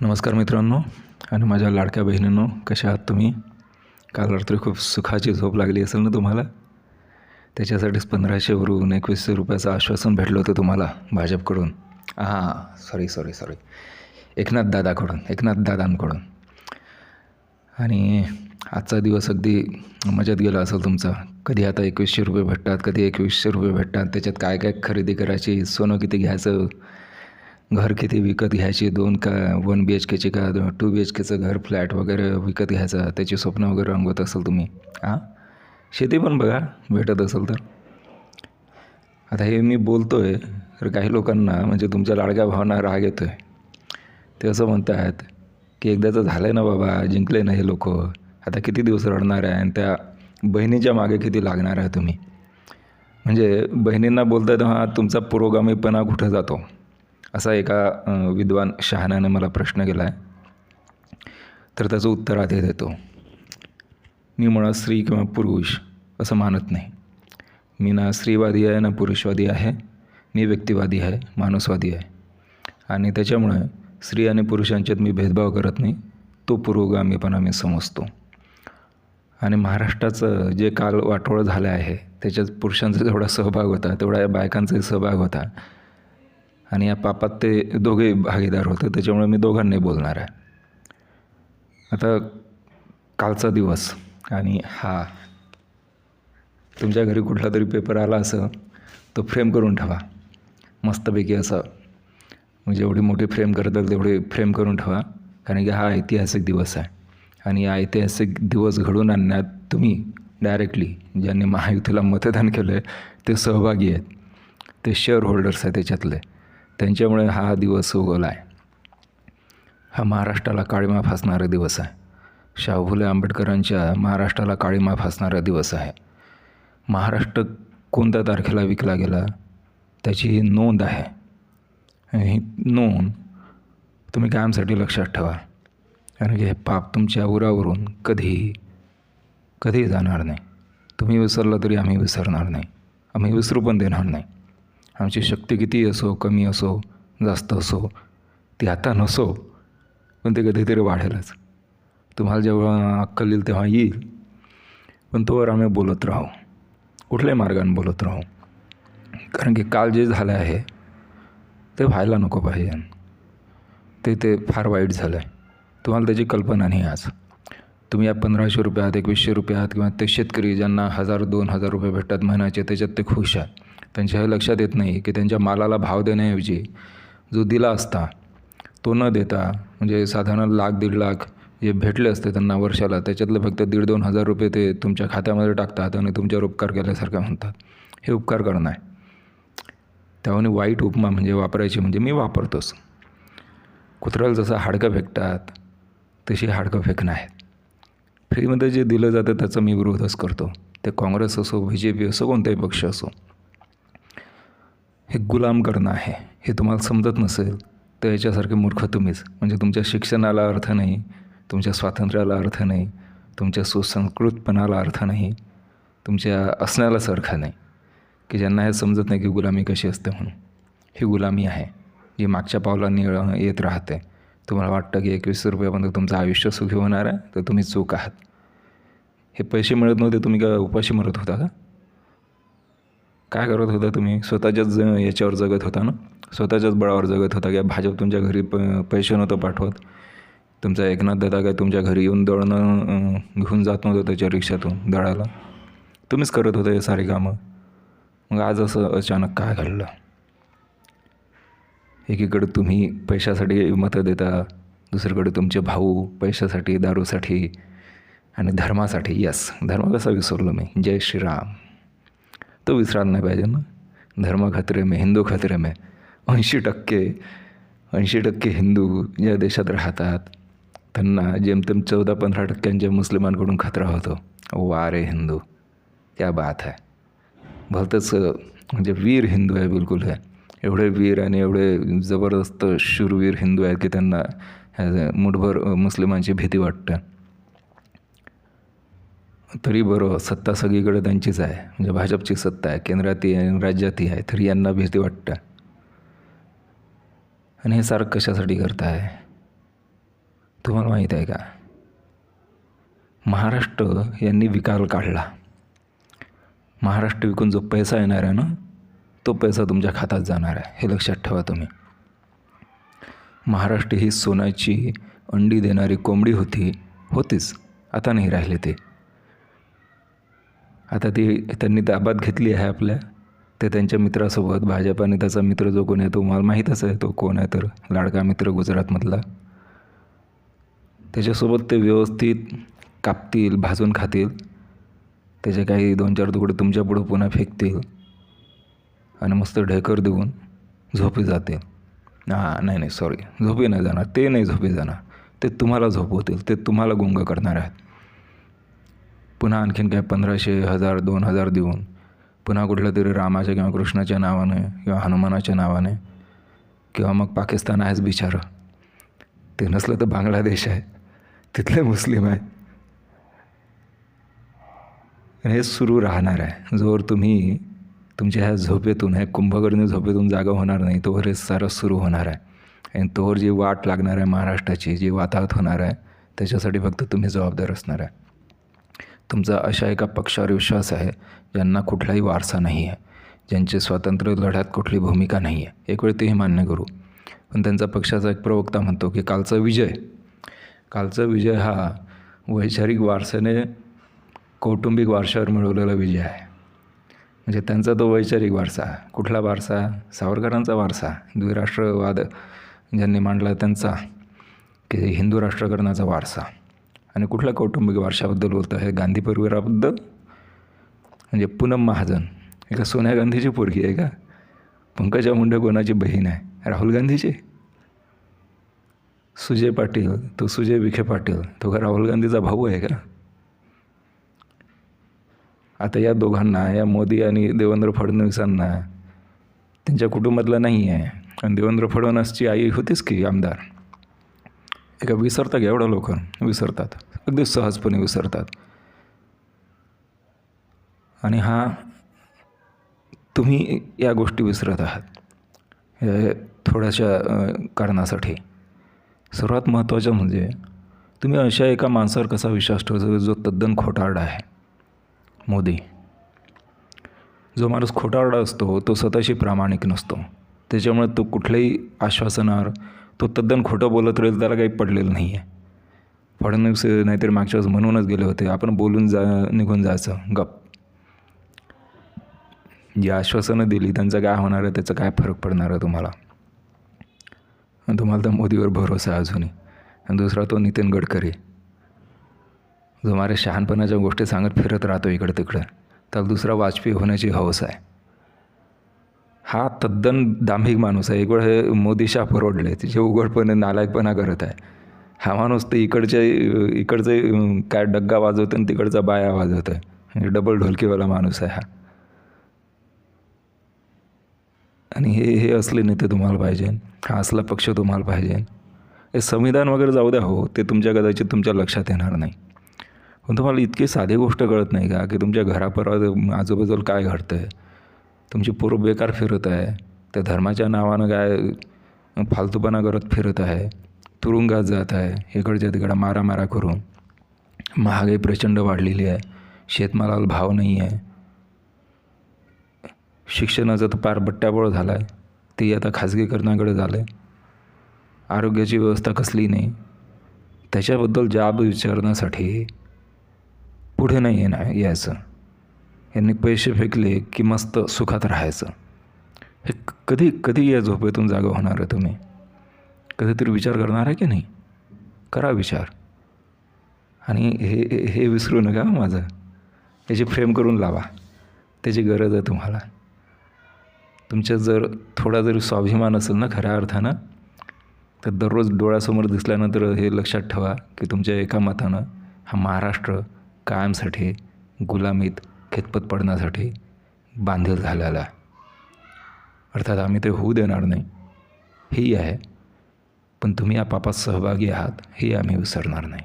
नमस्कार मित्रांनो आणि माझ्या लाडक्या बहिणींनो कशा आहात तुम्ही? काल रात्री खूप सुखाची झोप लागली असेल ना तुम्हाला? त्याच्यासाठीच पंधराशेवरून एकवीसशे रुपयाचं आश्वासन भेटलं होतं तुम्हाला भाजपकडून. हां सॉरी सॉरी सॉरी एकनाथ दादाकडून एकनाथ दादांकडून. आणि आजचा दिवस अगदी मजेत गेला असेल तुमचा. कधी आता एकवीसशे रुपये भेटतात कधी एकवीसशे रुपये भेटतात त्याच्यात काय काय खरेदी करायची सोनं किती घ्यायचं घर किती विकत घ्यायची? दोन का वन बी एच केची का टू बी एच केचं घर फ्लॅट वगैरे विकत घ्यायचं? त्याची स्वप्न वगैरे रंगवत असेल तुम्ही. हां शेती पण बघा भेटत असेल तर. आता हे मी बोलतो आहे तर काही लोकांना म्हणजे तुमच्या लाडक्या भावना राग येतो आहे ते असं म्हणतात की एकदाचं झालं आहे ना बाबा जिंकले ना हे लोक. आता किती दिवस रडणार आहे आणि त्या बहिणीच्या मागे किती लागणार आहे तुम्ही? म्हणजे बहिणींना बोलता तेव्हा तुमचा पुरोगामीपणा कुठं जातो? असा एका विद्वान शहाण्याने मला प्रश्न केला आहे तर त्याचं उत्तर आधी देतो मी मुळात स्त्री किंवा पुरुष असं मानत नाही. मी ना स्त्रीवादी आहे ना पुरुषवादी आहे. मी व्यक्तिवादी आहे माणूसवादी आहे. आणि त्याच्यामुळे स्त्री आणि पुरुषांच्यात मी भेदभाव करत नाही. तो पुरोगामीपणा मी समजतो. आणि महाराष्ट्राचं जे काल वाटोळं झालं आहे त्याच्यात पुरुषांचा जेवढा सहभाग होता तेवढा या बायकांचाही सहभाग होता. आणि या पापात ते दोघे भागीदार होते त्याच्यामुळे मी दोघांनाही बोलणार आहे. आता कालचा दिवस आणि हा तुमच्या घरी कुठला तरी पेपर आला असं तो फ्रेम करून ठेवा. मस्तपैकी असं म्हणजे एवढी मोठी फ्रेम करतात तेवढे फ्रेम करून ठेवा कारण की हा ऐतिहासिक दिवस आहे. आणि या ऐतिहासिक दिवस घडवून आणण्यात तुम्ही डायरेक्टली ज्यांनी महायुतीला मतदान केलं आहे ते सहभागी आहेत. ते शेअर होल्डर्स आहेत त्याच्यातले. त्यांच्यामुळे हा दिवस उगवला आहे. हा महाराष्ट्राला काळीमा फासणारा दिवस आहे. शाहू फुले आंबेडकरांच्या महाराष्ट्राला काळीमा फासणारा दिवस आहे. महाराष्ट्र कोणत्या तारखेला विकला गेला? त्याची ही नोंद आहे. आणि ही नोंद तुम्ही कायमसाठी लक्षात ठेवा. कारण की हे पाप तुमच्या उरावरून कधीही कधीही जाणार नाही. तुम्ही विसरलं तरी आम्ही विसरणार नाही. आम्ही विसरू पण देणार नाही. आमची शक्ती किती असो कमी असो जास्त असो ती आता नसो पण ते कधीतरी वाढेलच. तुम्हाला जेव्हा अक्कल येईल तेव्हा येईल. पण तोवर आम्ही बोलत राहू. कुठल्याही मार्गाने बोलत राहू. कारण की काल जे झालं आहे ते व्हायला नको पाहिजे. ते ते फार वाईट झालं आहे तुम्हाला त्याची कल्पना नाही आज. तुम्ही या पंधराशे रुपयात एकवीसशे रुपयात किंवा ते शेतकरी ज्यांना हजार दोन हजार रुपये भेटतात महिन्याचे त्याच्यात ते खुश आहेत. त्यांच्या हे लक्षात येत नाही की त्यांच्या मालाला भाव देण्याऐवजी जो दिला असता तो न देता म्हणजे साधारण लाख दीड लाख जे भेटले असते त्यांना वर्षाला त्याच्यातले फक्त दीड दोन हजार रुपये ते तुमच्या खात्यामध्ये टाकतात आणि तुमच्यावर उपकार केल्यासारखं म्हणतात. हे उपकार करणं आहे. त्यामुळे वाईट उपमा म्हणजे वापरायची म्हणजे मी वापरतोच. कुत्र्याला जसं हाडकं फेकतात तशी हाडकं फेकणं आहेत. फ्रीमध्ये जे दिलं जातं त्याचा मी विरोधच करतो. ते काँग्रेस असो बी जे पी असो कोणताही पक्ष असो. हे गुलाम करणं आहे हे तुम्हाला समजत नसेल तर याच्यासारखे मूर्ख तुम्हीच. म्हणजे तुमच्या शिक्षणाला अर्थ नाही तुमच्या स्वातंत्र्याला अर्थ नाही तुमच्या सुसंस्कृतपणाला अर्थ नाही तुमच्या असण्यालाच अर्थ नाही. की ज्यांना हे समजत नाही की गुलामी कशी असते म्हणून. ही गुलामी आहे जी मागच्या पावलांनी येत राहते. तुम्हाला वाटतं की एकवीस रुपयापर्यंत तुमचं आयुष्य सुखी होणार आहे तर तुम्ही चूक आहात. हे पैसे मिळत नव्हते तुम्ही का उपाशी मरत होता का? काय करत होता तुम्ही? स्वतःच्याच ज- याच्यावर जगत होता ना? स्वतःच्याच बळावर जगत होता की भाजप तुमच्या घरी प पैसे नव्हतं पाठवत? तुमचा एकनाथ दादा काय तुमच्या घरी येऊन दळणं घेऊन जात नव्हतं त्याच्या रिक्षातून दळायला? तुम्हीच करत होता हे सारे कामं. मग आज असं अचानक काय घडलं? एकीकडे तुम्ही पैशासाठी मतं देता दुसरीकडे तुमचे भाऊ पैशासाठी दारूसाठी आणि धर्मासाठी. यस धर्म कसा विसरलो मी? जय श्रीराम. तो विसरायला नाही पाहिजे ना. धर्म खतरे में हिंदू खतरे में. ऐंशी टक्के ऐंशी टक्के हिंदू ज्या देशात राहतात. त्यांना जेमतेम चौदा पंधरा टक्क्यांच्या मुस्लिमांकडून खतरा होतो. वा रे हिंदू. क्या बात आहे भलतंच म्हणजे वीर हिंदू आहे बिलकुल हे. एवढे वीर आणि एवढे जबरदस्त शूरवीर हिंदू आहेत की त्यांना मुठभर मुस्लिमांची भीती वाटतं. तरी बरं सत्ता सगळीकडे त्यांचीच आहे. म्हणजे भाजपची सत्ता आहे केंद्रातही आहे राज्यातही आहे तरी यांना भीती वाटतं. आणि हे सारं कशासाठी करताय? तुम्हाला माहीत आहे का? महाराष्ट्र यांनी विकाल काढला. महाराष्ट्र विकून जो पैसा येणार आहे ना तो पैसा तुमच्या खात्यात जाणार आहे. हे लक्षात ठेवा तुम्ही. महाराष्ट्र ही सोन्याची अंडी देणारी कोंबडी होती होतीच. आता नाही राहिले ते. आता ती त्यांनी ताब्यात घेतली आहे आपल्या. ते त्यांच्या मित्रासोबत भाजप आणि त्याचा मित्र जो कोण आहे तो मला माहीतच आहे तो कोण आहे तर लाडका मित्र गुजरातमधला. त्याच्यासोबत ते व्यवस्थित कापतील भाजून खातील. त्याचे काही दोन चार तुकडे तुमच्या पुढं पुन्हा फेकतील. आणि मस्त ढेकर देऊन झोपी जातील. हां नाही नाही सॉरी झोपी नाही जाणार. ते नाही झोपी जाणार. ते तुम्हाला झोपवतील. ते तुम्हाला गुंग करणार आहेत. पुन्हा आणखीन काय पंधराशे हजार दोन हजार देऊन पुन्हा कुठल्या तरी रामाच्या किंवा कृष्णाच्या नावाने किंवा हनुमानाच्या नावाने किंवा मग पाकिस्तान आहेच बिचारं. ते नसलं तर बांगलादेश आहे. तिथले मुस्लिम आहे. हे सुरू राहणार आहे. जोवर तुम्ही तुमच्या ह्या झोपेतून ह्या कुंभकर्णी झोपेतून जागा होणार नाही तोवर हे सारं सुरू होणार आहे. आणि तोवर जी वाट लागणार आहे महाराष्ट्राची जी वाताहत होणार आहे त्याच्यासाठी फक्त तुम्ही जबाबदार असणार आहे. तुमचा अशा एका पक्षावर विश्वास आहे ज्यांना कुठलाही वारसा नाही आहे ज्यांचे स्वातंत्र्य लढ्यात कुठली भूमिका नाही आहे एक वेळ तेही मान्य करू. पण त्यांचा पक्षाचा एक प्रवक्ता म्हणतो की कालचा विजय कालचा विजय हा वैचारिक वारसाने कौटुंबिक वारशावर मिळवलेला विजय आहे. म्हणजे त्यांचा तो वैचारिक वारसा कुठला वारसा? सावरकरांचा वारसा द्विराष्ट्रवाद ज्यांनी मांडला त्यांचा की हिंदू राष्ट्रकरणाचा वारसा. आणि कुठल्या कौटुंबिक वारशाबद्दल बोलतो आहे गांधी परिवाराबद्दल? म्हणजे पूनम महाजन. एका सोनिया गांधीची पोरगी आहे का? पंकजा मुंडे कोणाची बहीण आहे? राहुल गांधीची? सुजय पाटील. तो सुजय विखे पाटील. तो का राहुल गांधीचा भाऊ आहे का? आता या दोघांना या मोदी आणि देवेंद्र फडणवीसांना त्यांच्या कुटुंबातलं नाही आहे. आणि देवेंद्र फडणवीसची आई होतीच की आमदार. एका विसरता का एवढं लोक विसरतात. अगदी सहजपणे विसरतात. आणि हा तुम्ही या गोष्टी विसरत आहात. थोड्याशा कारणासाठी. सर्वात महत्त्वाचं म्हणजे तुम्ही अशा एका माणसावर कसा विश्वास ठेवतो जो तद्दन खोटारडा आहे? मोदी. जो माणूस खोटारडा असतो तो स्वतःशी प्रामाणिक नसतो. त्याच्यामुळे तो कुठल्याही आश्वासनावर तो तद्दन खोटं बोलत राहील त्याला काही पडलेलं नाही आहे फडणवीस नाहीतर मागच्या वेळेस म्हणूनच गेले होते. आपण बोलून जा निघून जायचं. गप. जी आश्वासनं दिली त्यांचं काय होणार आहे त्याचा काय फरक पडणार आहे तुम्हाला? तुम्हाला तर मोदीवर भरोसा आहे अजूनही. आणि दुसरा तो नितीन गडकरी. जो मारे शहाणपणाच्या गोष्टी सांगत फिरत राहतो इकडं तिकडं. त्याला दुसरा वाजपेयी होण्याची हौस आहे. हा तद्दन दांभिक माणूस आहे. एक वेळ हे मोदी शाह परवडले. तिचे उघडपणे नालायकपणा करत आहे. हा माणूस तर इकडच्या इकडचे काय डग्गा वाजवतो आणि तिकडचा बाया वाजवत. आहे म्हणजे डबल ढोलकीवाला माणूस आहे हा. आणि हे हे असले नेते तुम्हाला पाहिजे. हा असला पक्ष तुम्हाला पाहिजे. हे संविधान वगैरे जाऊ द्या. हो ते तुमच्या कदाचित तुमच्या लक्षात येणार नाही. पण तुम्हाला इतकी साधी गोष्ट कळत नाही का? की तुमच्या घरापरवा आजूबाजूला काय घडतं आहे तुमची पोरं बेकार फिरत आहे. त्या धर्माच्या नावानं काय फालतूपणा करत फिरत आहे. तुरुंगात जात आहे. इकडच्या तिकडं मारामारा करून. महागाई प्रचंड वाढलेली आहे. शेतमालाला भाव नाही आहे. शिक्षणाचं तर पार बट्ट्याबोळ झाला आहे ते आता खाजगीकरणाकडे झालं आहे आरोग्याची व्यवस्था कसली नाही. त्याच्याबद्दल जाब विचारण्यासाठी पुढे नाही येणार यायचं. यांनी पैसे फेकले की मस्त सुखात राहायचं. हे कधी कधी या झोपेतून जागा होणार आहे तुम्ही? कधीतरी विचार करणार आहे की नाही? करा विचार. आणि हे हे- विसरू नका माझं. याची फ्रेम करून लावा. त्याची गरज आहे तुम्हाला. तुमच्या जर थोडा जरी स्वाभिमान असेल ना खऱ्या अर्थानं तर दररोज डोळ्यासमोर दिसल्यानंतर हे लक्षात ठेवा की तुमच्या एका मतानं हा महाराष्ट्र कायमसाठी गुलामीत खेतपत पडण्यासाठी बांधील झालेला अर्थात आम्ही ते होऊ देणार नाही. हेही आहे पण तुम्ही या पापात सहभागी आहात हे आम्ही विसरणार नाही.